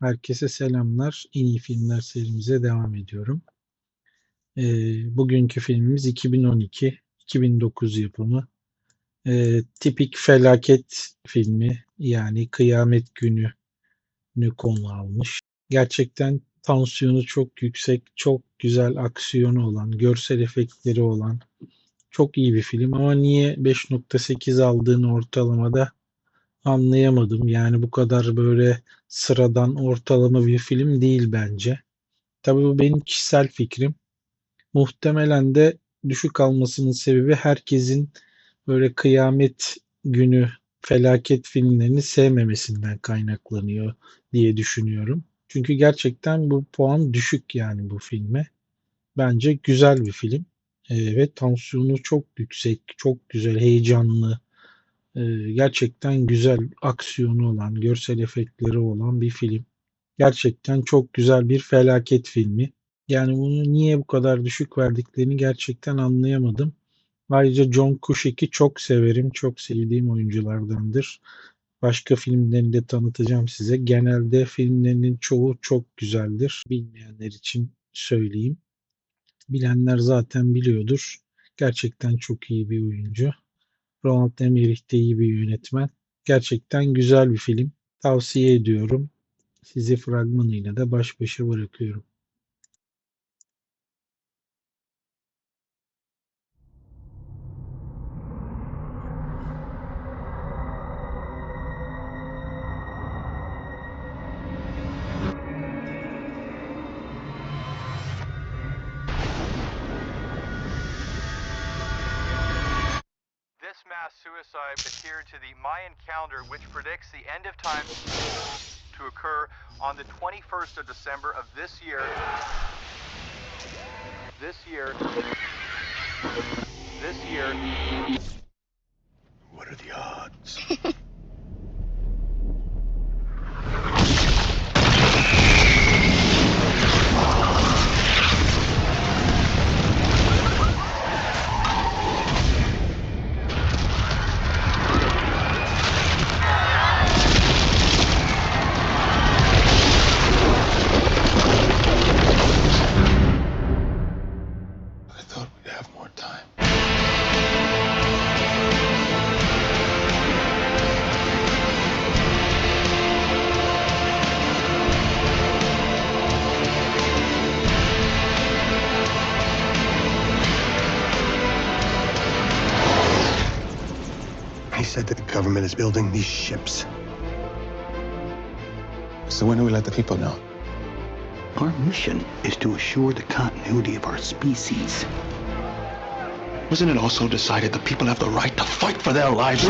Herkese selamlar. En iyi filmler serimize devam ediyorum. Ee, bugünkü filmimiz 2012-2009 yapımı. Ee, tipik felaket filmi yani kıyamet günü konu almış. Gerçekten tansiyonu çok yüksek, çok güzel aksiyonu olan, görsel efektleri olan çok iyi bir film ama niye 5.8 aldığını ortalamada anlayamadım. Yani bu kadar böyle sıradan ortalama bir film değil bence. Tabii bu benim kişisel fikrim. Muhtemelen de düşük almasının sebebi herkesin böyle kıyamet günü felaket filmlerini sevmemesinden kaynaklanıyor diye düşünüyorum. Çünkü gerçekten bu puan düşük yani bu filme. Bence güzel bir film. Ee, ve tansiyonu çok yüksek, çok güzel, heyecanlı, ee, gerçekten güzel aksiyonu olan, görsel efektleri olan bir film. Gerçekten çok güzel bir felaket filmi. Yani bunu niye bu kadar düşük verdiklerini gerçekten anlayamadım. Ayrıca John Cusack'i çok severim. Çok sevdiğim oyunculardandır. Başka filmlerini de tanıtacağım size. Genelde filmlerinin çoğu çok güzeldir. Bilmeyenler için söyleyeyim. Bilenler zaten biliyordur. Gerçekten çok iyi bir oyuncu. Roland Emmerich de iyi bir yönetmen. Gerçekten güzel bir film. Tavsiye ediyorum. Sizi fragmanıyla da baş başa bırakıyorum. Mass suicide adhered to the Mayan calendar, which predicts the end of time to occur on the 21st of December of this year. This year. This year. What are the odds? said that the government is building these ships. So when do we let the people know? Our mission is to assure the continuity of our species. Wasn't it also decided the people have the right to fight for their lives?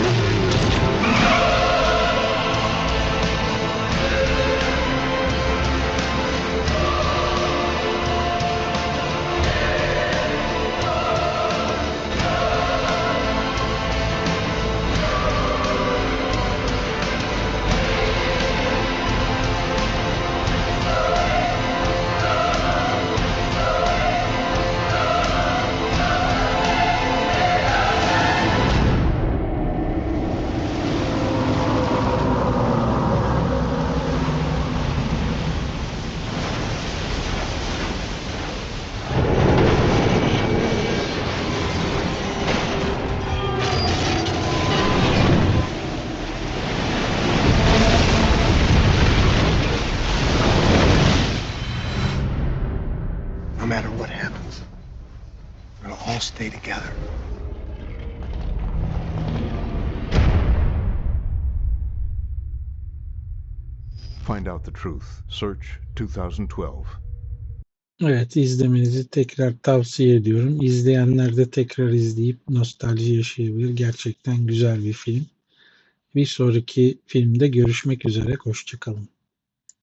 We'll all stay together. Find out the truth. Search 2012. Evet izlemenizi tekrar tavsiye ediyorum. İzleyenler de tekrar izleyip nostalji yaşayabilir. Gerçekten güzel bir film. Bir sonraki filmde görüşmek üzere. Hoşçakalın.